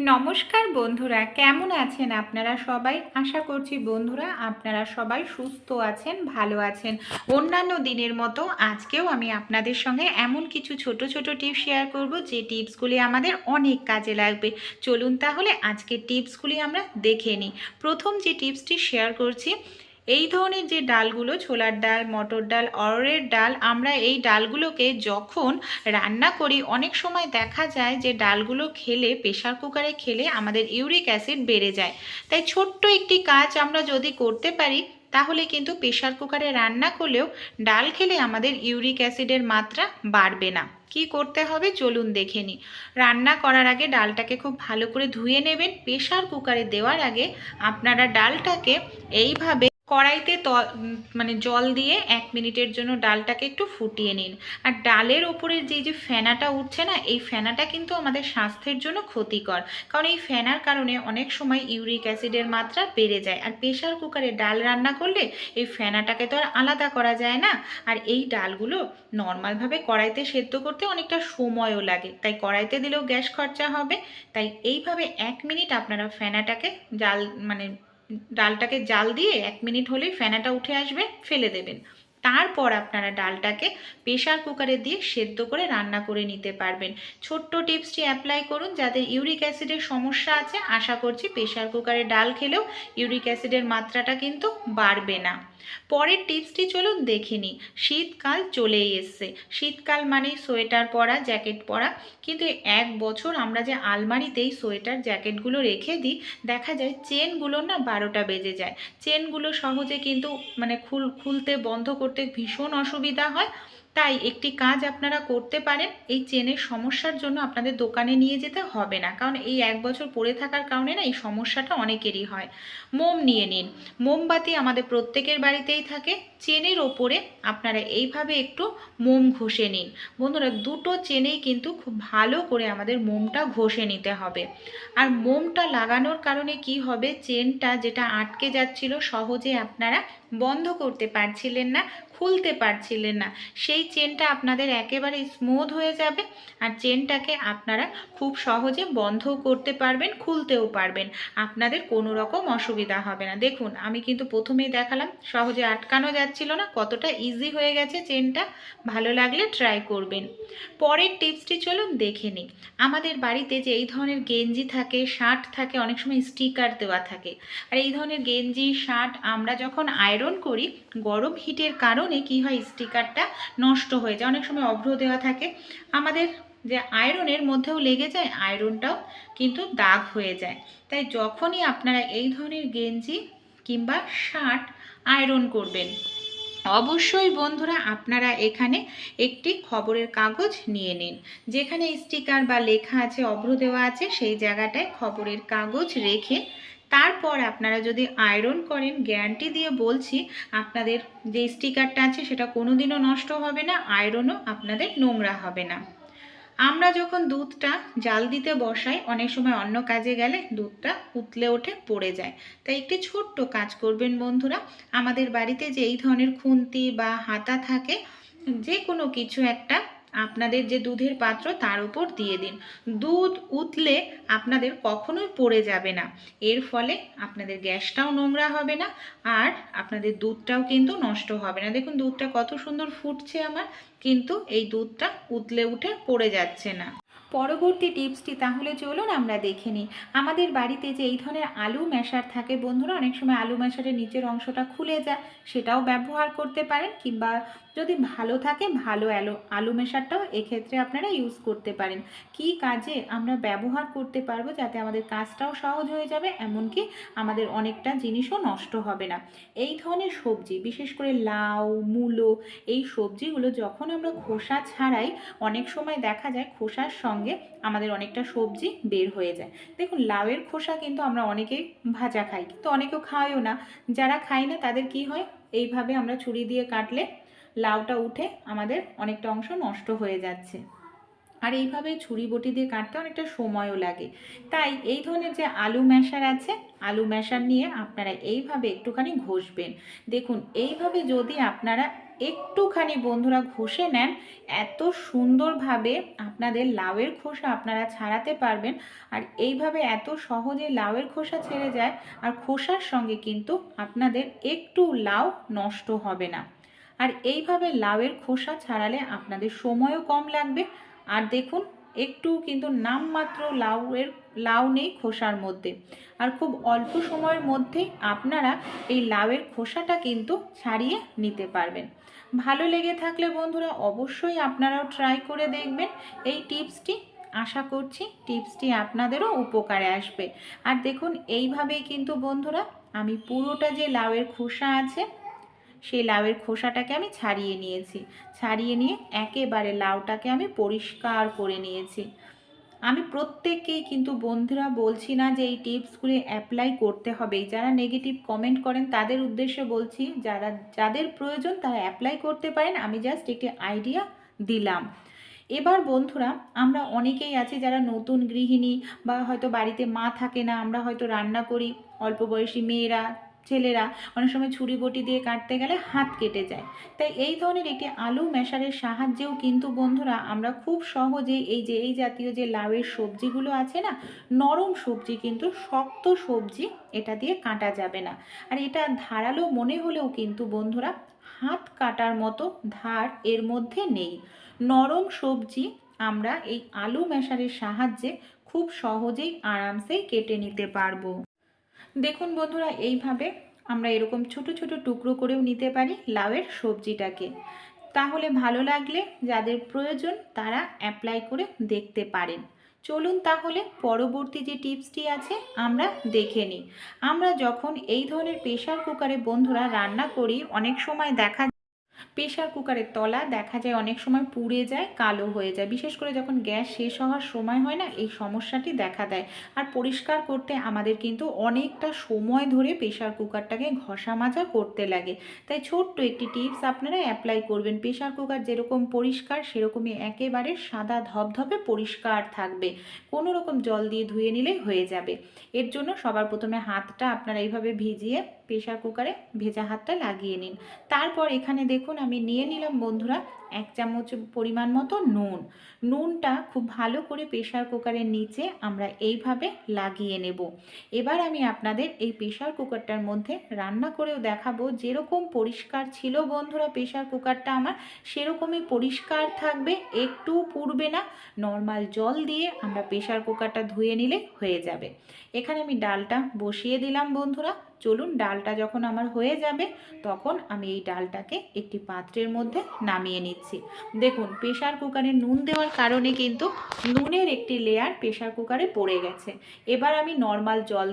নমস্কার বন্ধুরা, কেমন আছেন আপনারা সবাই? আশা করছি বন্ধুরা আপনারা সবাই সুস্থ আছেন, ভালো আছেন। অন্যান্য দিনের মতো আজকেও আমি আপনাদের সঙ্গে এমন কিছু ছোট ছোট টিপস শেয়ার করব, যে টিপসগুলি আমাদের অনেক কাজে লাগবে। চলুন তাহলে আজকের টিপসগুলি আমরা দেখে নিই। প্রথম যে টিপসটি শেয়ার করছি এই ধরনের যে ডালগুলো, ছোলার ডাল, মটর ডাল অরড়ের ডাল, আমরা এই ডালগুলোকে যখন রান্না করি, অনেক সময় দেখা যায় যে ডালগুলো খেলে প্রেশার কুকারে খেলে আমাদের ইউরিক অ্যাসিড বেড়ে যায়। তাই ছোট্ট একটি কাজ আমরা যদি করতে পারি, তাহলে কিন্তু প্রেশার কুকারে রান্না করলেও ডাল খেলে আমাদের ইউরিক অ্যাসিডের মাত্রা বাড়বে না। কি করতে হবে? চলুন দেখে নিই। রান্না করার আগে ডালটাকে খুব ভালো করে ধুয়ে নেবেন। প্রেশার কুকারে দেওয়ার আগে আপনারা ডালটাকে এইভাবে কড়াইতে মানে জল দিয়ে এক মিনিটের জন্য ডালটাকে একটু ফুটিয়ে নিন। আর ডালের ওপরের যে যে ফেনাটা উঠছে না, এই ফেনাটা কিন্তু আমাদের স্বাস্থ্যের জন্য ক্ষতিকর। কারণ এই ফেনার কারণে অনেক সময় ইউরিক অ্যাসিডের মাত্রা বেড়ে যায়। আর প্রেশার কুকারে ডাল রান্না করলে এই ফেনাটাকে তো আর আলাদা করা যায় না। আর এই ডালগুলো নর্মালভাবে কড়াইতে সেদ্ধ করতে অনেকটা সময়ও লাগে। তাই কড়াইতে দিলেও গ্যাস খরচা হবে। তাই এইভাবে এক মিনিট আপনারা ফেনাটাকে জাল মানে ডালটাকে জাল দিয়ে এক মিনিট হলেই ফেনাটা উঠে আসবে ফেলে দেবেন। তারপর আপনারা ডালটাকে প্রেশার কুকারে দিয়ে সেদ্ধ করে রান্না করে নিতে পারবেন। ছোট্ট টিপসটি অ্যাপ্লাই করুন, যাদের ইউরিক অ্যাসিডের সমস্যা আছে। আশা করছি প্রেশার কুকারে ডাল খেলেও ইউরিক অ্যাসিডের মাত্রাটা কিন্তু বাড়বে না। পরের টিপসটি চলুন দেখে নিই। শীতকাল চলেই এসছে। শীতকাল মানেই সোয়েটার পরা, জ্যাকেট পরা। কিন্তু এক বছর আমরা যে আলমারিতেই সোয়েটার, জ্যাকেটগুলো রেখে দিই, দেখা যায় চেনগুলো না বারোটা বেজে যায়। চেনগুলো সহজে কিন্তু মানে খুল, খুলতে বন্ধ করতে ভীষণ অসুবিধা হয়। তাই একটি কাজ আপনারা করতে পারেন। এই চেনের সমস্যার জন্য আপনাদের দোকানে নিয়ে যেতে হবে না। কারণ এই এক বছর পরে থাকার কারণে না এই সমস্যাটা অনেকেরই হয়। মোম নিয়ে নিন। মোমবাতি আমাদের প্রত্যেকের বাড়িতেই থাকে। চেনের ওপরে আপনারা এইভাবে একটু মোম ঘষে নিন। বন্ধুরা, দুটো চেনেই কিন্তু খুব ভালো করে আমাদের মোমটা ঘষে নিতে হবে। আর মোমটা লাগানোর কারণে কি হবে? চেনটা যেটা আটকে যাচ্ছিল, সহজে আপনারা বন্ধ করতে পারছিলেন না, খুলতে পারছিলেন না। সেই চেনটা আপনাদের একেবারে স্মুথ হয়ে যাবে আর চেনটাকে আপনারা খুব সহজে বন্ধও করতে পারবেন, খুলতেও পারবেন। আপনাদের কোনো রকম অসুবিধা হবে না। দেখুন, আমি কিন্তু প্রথমেই দেখালাম, সহজে আটকানো যাচ্ছিল না, কতটা ইজি হয়ে গেছে চেনটা। ভালো লাগলে ট্রাই করবেন। পরের টিপসটি চলুন দেখে নিই। আমাদের বাড়িতে যে এই ধরনের গেঞ্জি থাকে, শার্ট থাকে, অনেক সময় স্টিকার দেওয়া থাকে। আর এই ধরনের গেঞ্জি, শার্ট আমরা যখন আয়রন করি, গরম হিটের কারণে কি হয়, স্টিকারটা নষ্ট হয়ে যায়। অনেক সময় অভ্র দেওয়া থাকে। আমাদের যে আয়রনের মধ্যেও লেগে যায়, আয়রনটাও কিন্তু দাগ হয়ে যায়। তাই যখনই আপনারা এই ধরনের গেঞ্জি কিংবা শার্ট আয়রন করবেন, অবশ্যই বন্ধুরা আপনারা এখানে একটি খবরের কাগজ নিয়ে নিন। যেখানে স্টিকার বা লেখা আছে, অভ্র দেওয়া আছে, সেই জায়গাটায় খবরের কাগজ রেখে তারপর আপনারা যদি আয়রন করেন গ্যারান্টি দিয়ে বলছি, আপনাদের যে স্টিকারটা আছে, সেটা কোনোদিনও নষ্ট হবে না আয়রনও আপনাদের নোংরা হবে না। আমরা যখন দুধটা জাল দিতে বসাই, অনেক সময় অন্য কাজে গেলে দুধটা উতলে ওঠে, পড়ে যায়। তাই একটি ছোট্ট কাজ করবেন বন্ধুরা, আমাদের বাড়িতে যে এই ধরনের খুন্তি বা হাতা থাকে, যে কোনো কিছু একটা আপনাদের যে দুধের পাত্র তার উপর দিয়ে দিন। দুধ উতলে আপনাদের কখনোই পড়ে যাবে না। এর ফলে আপনাদের গ্যাসটাও নোংরা হবে না আর আপনাদের দুধটাও কিন্তু নষ্ট হবে না। দেখুন, দুধটা কত সুন্দর ফুটছে আমার, কিন্তু এই দুধটা উতলে উঠে পড়ে যাচ্ছে না। পরবর্তী টিপসটি তাহলে চলুন আমরা দেখে নিই। আমাদের বাড়িতে যে এই ধরনের আলু ম্যাশার থাকে, বন্ধুরা, অনেক সময় আলু ম্যাশারের নিচের অংশটা খুলে যায়, সেটাও ব্যবহার করতে পারেন কিংবা যদি ভালো থাকে, ভালো আলু আলু মেশারটাও এক্ষেত্রে আপনারা ইউজ করতে পারেন। কি কাজে আমরা ব্যবহার করতে পারব যাতে আমাদের কাজটাও সহজ হয়ে যাবে, এমনকি আমাদের অনেকটা জিনিসও নষ্ট হবে না। এই ধরনের সবজি, বিশেষ করে লাউ, মূলো, এই সবজিগুলো যখন আমরা খোসা ছাড়াই, অনেক সময় দেখা যায় খোসার সঙ্গে আমাদের অনেকটা সবজি বের হয়ে যায়। দেখুন, লাউয়ের খোসা কিন্তু আমরা অনেকেই ভাজা খাই, কিন্তু অনেকেও খায়ও না। যারা খায় না তাদের কি হয়? এইভাবে আমরা ছুরি দিয়ে কাটলে লাউটা উঠে আমাদের অনেকটা অংশ নষ্ট হয়ে যাচ্ছে। আর এইভাবে ছুরি বটি দিয়ে কাটতে অনেকটা সময়ও লাগে। তাই এই ধরনের যে আলু ম্যাশার আছে, আলু ম্যাশার নিয়ে আপনারা এইভাবে একটুখানি ঘষবেন। দেখুন, এইভাবে যদি আপনারা একটুখানি বন্ধুরা ঘষে নেন, এত সুন্দরভাবে আপনাদের লাউয়ের খোসা আপনারা ছাড়াতে পারবেন। আর এইভাবে এত সহজে লাউয়ের খোসা ছেড়ে যায়, আর খোসার সঙ্গে কিন্তু আপনাদের একটু লাউ নষ্ট হবে না। আর এইভাবে লাউয়ের খোসা ছাড়ালে আপনাদের সময়ও কম লাগবে। আর দেখুন একটু কিন্তু নামমাত্র লাউয়ের, লাউ নেই খোসার মধ্যে। আর খুব অল্প সময়ের মধ্যেই আপনারা এই লাউয়ের খোসাটা কিন্তু ছাড়িয়ে নিতে পারবেন। ভালো লেগে থাকলে বন্ধুরা অবশ্যই আপনারাও ট্রাই করে দেখবেন। এই টিপসটি আশা করছি টিপসটি আপনাদেরও উপকারে আসবে। আর দেখুন, এইভাবেই কিন্তু বন্ধুরা আমি পুরোটা যে লাউয়ের খোসা আছে সেই লাউয়ের খোসাটাকে আমি ছাড়িয়ে নিয়েছি। ছাড়িয়ে নিয়ে একেবারে লাউটাকে আমি পরিষ্কার করে নিয়েছি। আমি প্রত্যেককেই কিন্তু বন্ধুরা বলছি না যে এই টিপসগুলি অ্যাপ্লাই করতে হবে। যারা নেগেটিভ কমেন্ট করেন, তাদের উদ্দেশ্যে বলছি, যারা, যাদের প্রয়োজন তারা অ্যাপ্লাই করতে পারেন। আমি জাস্ট একটি আইডিয়া দিলাম। এবার বন্ধুরা, আমরা অনেকেই আছি যারা নতুন গৃহিণী বা হয়তো বাড়িতে মা থাকে না, আমরা হয়তো রান্না করি, অল্প বয়সী মেয়েরা ছেলেরা অনেক সময় ছুরি বটি দিয়ে কাটতে গেলে হাত কেটে যায়। তাই এই ধরনের একটি আলু মেশারের সাহায্যেও কিন্তু বন্ধুরা আমরা খুব সহজে এই যে, এই জাতীয় যে লাউয়ের সবজিগুলো আছে না, নরম সবজি কিন্তু শক্ত সবজি এটা দিয়ে কাটা যাবে না। আর এটা ধারালো মনে হলেও কিন্তু বন্ধুরা হাত কাটার মতো ধার এর মধ্যে নেই। নরম সবজি আমরা এই আলু মেশারের সাহায্যে খুব সহজেই আরামসেই কেটে নিতে পারব। দেখুন বন্ধুরা, এইভাবে আমরা এরকম ছোট ছোট টুকরো করেও নিতে পারি লাউয়ের সবজিটাকে। তাহলে ভালো লাগলে যাদের প্রয়োজন তারা অ্যাপ্লাই করে দেখতে পারেন। চলুন তাহলে পরবর্তী যে টিপসটি আছে আমরা দেখে নিই। আমরা যখন এই ধরনের প্রেশার কুকারে বন্ধুরা রান্না করি, অনেক সময় দেখা প্রেশার কুকারের তলা দেখা যায় অনেক সময় পুড়ে যায়, কালো হয়ে যায়। বিশেষ করে যখন গ্যাস শেষ হওয়ার সময় হয় না, এই সমস্যাটি দেখা দেয়। আর পরিষ্কার করতে আমাদের কিন্তু অনেকটা সময় ধরে প্রেশার কুকারটাকে ঘষা মাজা করতে লাগে। তাই ছোট্ট একটি টিপস আপনারা অ্যাপ্লাই করবেন। প্রেশার কুকার যেরকম পরিষ্কার, সেরকমই একেবারে সাদা ধপধপে পরিষ্কার থাকবে। কোনো রকম জল দিয়ে ধুয়ে নিলেই হয়ে যাবে। এর জন্য সবার প্রথমে হাতটা আপনারা এইভাবে ভিজিয়ে প্রেশার কুকারে ভেজা হাতটা লাগিয়ে নিন। তারপর এখানে দেখুন, আমি নিয়ে নিলাম বন্ধুরা এক চামচ পরিমাণ মতো নুন। নুনটা খুব ভালো করে প্রেশার কুকারের নিচে আমরা এইভাবে লাগিয়ে নেব। এবার আমি আপনাদের এই প্রেশার কুকারটার মধ্যে রান্না করেও দেখাবো। যেরকম পরিষ্কার ছিল বন্ধুরা প্রেশার কুকারটা আমার, সেরকমই পরিষ্কার থাকবে, একটু পুড়বে না। নর্মাল জল দিয়ে আমরা প্রেশার কুকারটা ধুয়ে নিলে হয়ে যাবে। এখানে আমি ডালটা বসিয়ে দিলাম বন্ধুরা। চলুন ডালটা যখন আমার হয়ে যাবে, তখন আমি এই ডালটাকে একটি পাত্রের মধ্যে নামিয়ে নিচ্ছি। দেখুন প্রেশার কুকারে নুন দেওয়ার কারণে কিন্তু নুনের একটি লেয়ার প্রেশার কুকারে পড়ে গেছে। এবার আমি নর্মাল জল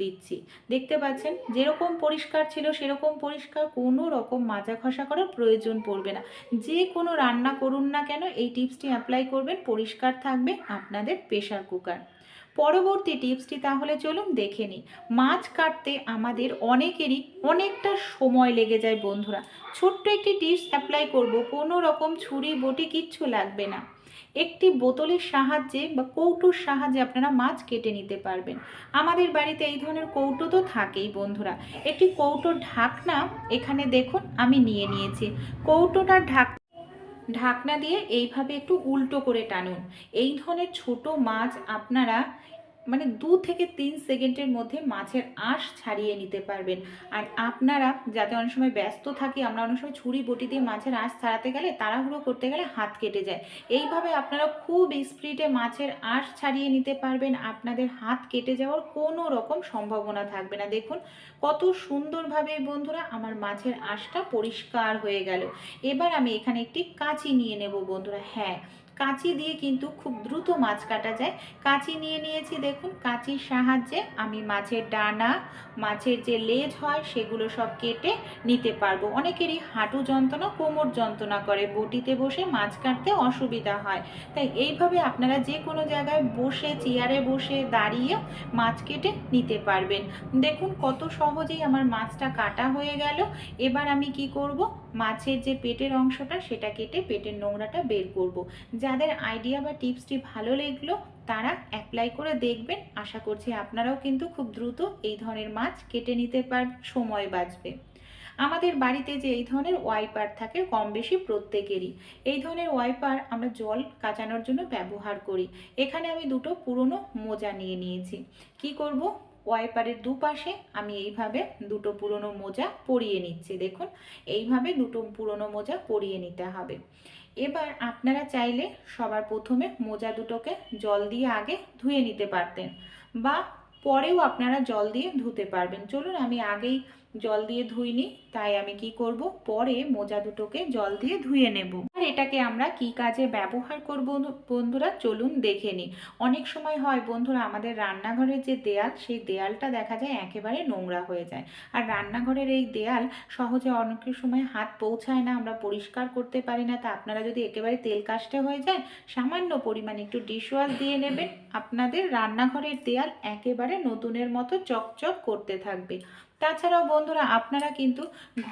দিচ্ছি। দেখতে পাচ্ছেন, যেরকম পরিষ্কার ছিল সেরকম পরিষ্কার, কোনো রকম মাজা খসা করার প্রয়োজন পড়বে না। যে কোনো রান্না করুন না কেন, এই টিপসটি অ্যাপ্লাই করবেন, পরিষ্কার থাকবে আপনাদের প্রেশার কুকার পরবর্তী টিপসটি তাহলে চলুন দেখে নিই। মাছ কাটতে আমাদের অনেকেরই অনেকটা সময় লেগে যায় বন্ধুরা। ছোট্ট একটি টিপস অ্যাপ্লাই করব, কোনো রকম ছুরি, বটি কিচ্ছু লাগবে না। একটি বোতলের সাহায্যে বা কৌটোর সাহায্যে আপনারা মাছ কেটে নিতে পারবেন। আমাদের বাড়িতে এই ধরনের কৌটো তো থাকেই বন্ধুরা। একটি কৌটোর ঢাকনা এখানে দেখুন, আমি নিয়ে নিয়েছি। কৌটোটার ঢাক ঢাকনা দিয়ে এইভাবে একটু উল্টো করে টানুন। এই ধরনের ছোট মাছ আপনারা মানে দু থেকে তিন সেকেন্ডের মধ্যে মাছের আঁশ ছাড়িয়ে নিতে পারবেন। আর আপনারা যাতে অনেক সময় ব্যস্ত থাকি, আমরা অনেক সময় ছুরি বটি দিয়ে মাছের আঁশ ছাড়াতে গেলে, তাড়াহুড়ো করতে গেলে হাত কেটে যায়। এইভাবে আপনারা খুব স্পিডে মাছের আঁশ ছাড়িয়ে নিতে পারবেন। আপনাদের হাত কেটে যাওয়ার কোনো রকম সম্ভাবনা থাকবে না। দেখুন, কত সুন্দরভাবে বন্ধুরা আমার মাছের আঁশটা পরিষ্কার হয়ে গেল। এবার আমি এখানে একটি কাঁচি নিয়ে নেব বন্ধুরা। হ্যাঁ কাঁচি দিয়ে কিন্তু খুব দ্রুত মাছ কাটা যায়। কাঁচি নিয়ে নিয়েছি দেখুন, কাঁচির সাহায্যে আমি মাছের ডানা, মাছের যে লেজ হয় সেগুলো সব কেটে নিতে পারব। অনেকেরই হাঁটু যন্ত্রণা, কোমর যন্ত্রণা করে। বটিতে বসে মাছ কাটতে অসুবিধা হয়। তাই এইভাবে আপনারা যে কোনো জায়গায় বসে, চেয়ারে বসে দাঁড়িয়ে মাছ কেটে নিতে পারবেন। দেখুন কত সহজেই আমার মাছটা কাটা হয়ে গেল। এবার আমি কি করব? মাছের যে পেটের অংশটা সেটা কেটে পেটের নোংরাটা বের করব। যাদের আইডিয়া বা টিপসটি ভালো লাগল, তারা অ্যাপ্লাই করে দেখবেন। আশা করছি আপনারাও কিন্তু খুব দ্রুত এই ধরনের মাছ কেটে নিতে পারবেন সময় বাঁচবে। আমাদের বাড়িতে যে এই ধরনের ওয়াইপার থাকে, কম বেশি প্রত্যেকেরই। এই ধরনের ওয়াইপার আমরা জল কাচানোর জন্য ব্যবহার করি। এখানে আমি দুটো পুরনো মোজা নিয়ে নিয়েছি। কি করব? ওয়াইপারের দুপাশে আমি এইভাবে দুটো পুরনো মোজা পরিয়ে নিচ্ছি। দেখুন, এইভাবে দুটো পুরনো মোজা পরিয়ে নিতে হবে। এবার আপনারা চাইলে সবার প্রথমে মোজা দুটোকে জল দিয়ে আগে ধুয়ে নিতে পারতেন বা পরেও আপনারা জল দিয়ে ধুতে পারবেন। চলুন আমি আগেই জল দিয়ে ধুইনি, তাই আমি কি করব? পরে মোজা দুটোকে জল দিয়ে ধুয়ে নেব। এটাকে আমরা কি কাজে ব্যবহার করব বন্ধুরা? চলুন দেখে নিই। অনেক সময় হয় বন্ধুরা, আমাদের রান্নাঘরের যে দেয়াল, সেই দেয়ালটা দেখা যায় একেবারে নোংরা হয়ে যায়। আর রান্নাঘরের এই দেয়াল সহজে অনেক সময় হাত পৌঁছায় না, আমরা পরিষ্কার করতে পারি না। তা আপনারা যদি একেবারে তেল কাস্টে হয়ে যায়, সামান্য পরিমাণে একটু ডিশওয়াশ দিয়ে নেবেন। আপনাদের রান্নাঘরের দেয়াল একেবারে নতুনের মতো চকচক করতে থাকবে। তাছাড়াও বন্ধুরা, আপনারা কিন্তু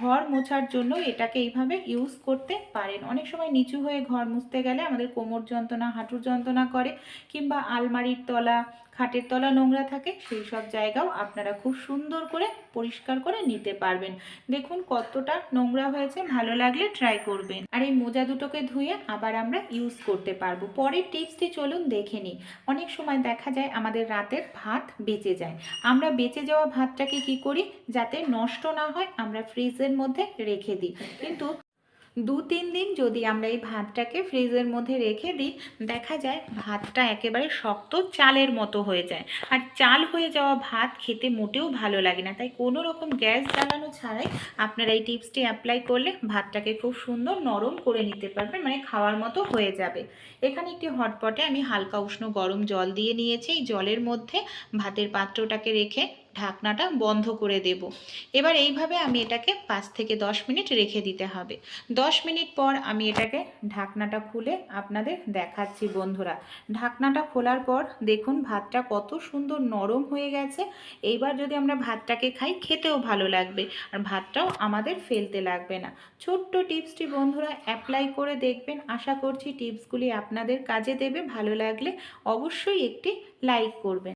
ঘর মোছার জন্য এটাকে এইভাবে ইউজ করতে পারেন। অনেক সময় নিচু হয়ে ঘর মুছতে গেলে আমাদের কোমর যন্ত্রণা, হাঁটুর যন্ত্রণা করে কিংবা আলমারির তলা, খাটের তলা নোংরা থাকে, সেই সব জায়গাও আপনারা খুব সুন্দর করে পরিষ্কার করে নিতে পারবেন। দেখুন কতটা নোংরা হয়েছে, ভালো লাগলে ট্রাই করবেন। আর এই মোজা দুটোকে ধুয়ে আবার আমরা ইউজ করতে পারব। পরের টিপসটি চলুন দেখে নিই। অনেক সময় দেখা যায় আমাদের রাতের ভাত বেঁচে যায়। আমরা বেঁচে যাওয়া ভাতটাকে কি করি? যাতে নষ্ট না হয়, আমরা ফ্রিজের মধ্যে রেখে দিই। কিন্তু দু তিন দিন যদি আমরা এই ভাতটাকে ফ্রিজের মধ্যে রেখে দিই, দেখা যায় ভাতটা একেবারে শক্ত চালের মতো হয়ে যায়। আর চাল হয়ে যাওয়া ভাত খেতে মোটেও ভালো লাগে না। তাই কোনো রকম গ্যাস জ্বালানো ছাড়াই আপনারা এই টিপসটি অ্যাপ্লাই করলে ভাতটাকে খুব সুন্দর নরম করে নিতে পারবেন মানে খাওয়ার মতো হয়ে যাবে। এখানে একটি হটপটে আমি হালকা উষ্ণ গরম জল দিয়ে নিয়েছি। এই জলের মধ্যে ভাতের পাত্রটাকে রেখে ঢাকনাটা বন্ধ করে দেব। এবার এইভাবে আমি এটাকে পাঁচ থেকে দশ মিনিট রেখে দিতে হবে। দশ মিনিট পর আমি এটাকে ঢাকনাটা খুলে আপনাদের দেখাচ্ছি বন্ধুরা। ঢাকনাটা খোলার পর দেখুন ভাতটা কত সুন্দর নরম হয়ে গেছে। এইবার যদি আমরা ভাতটাকে খাই, খেতেও ভালো লাগবে। আর ভাতটাও আমাদের ফেলতে লাগবে না। ছোট্ট টিপসটি বন্ধুরা অ্যাপ্লাই করে দেখবেন। আশা করছি টিপসগুলি আপনাদের কাজে দেবে, ভালো লাগলে অবশ্যই একটি লাইক করবেন।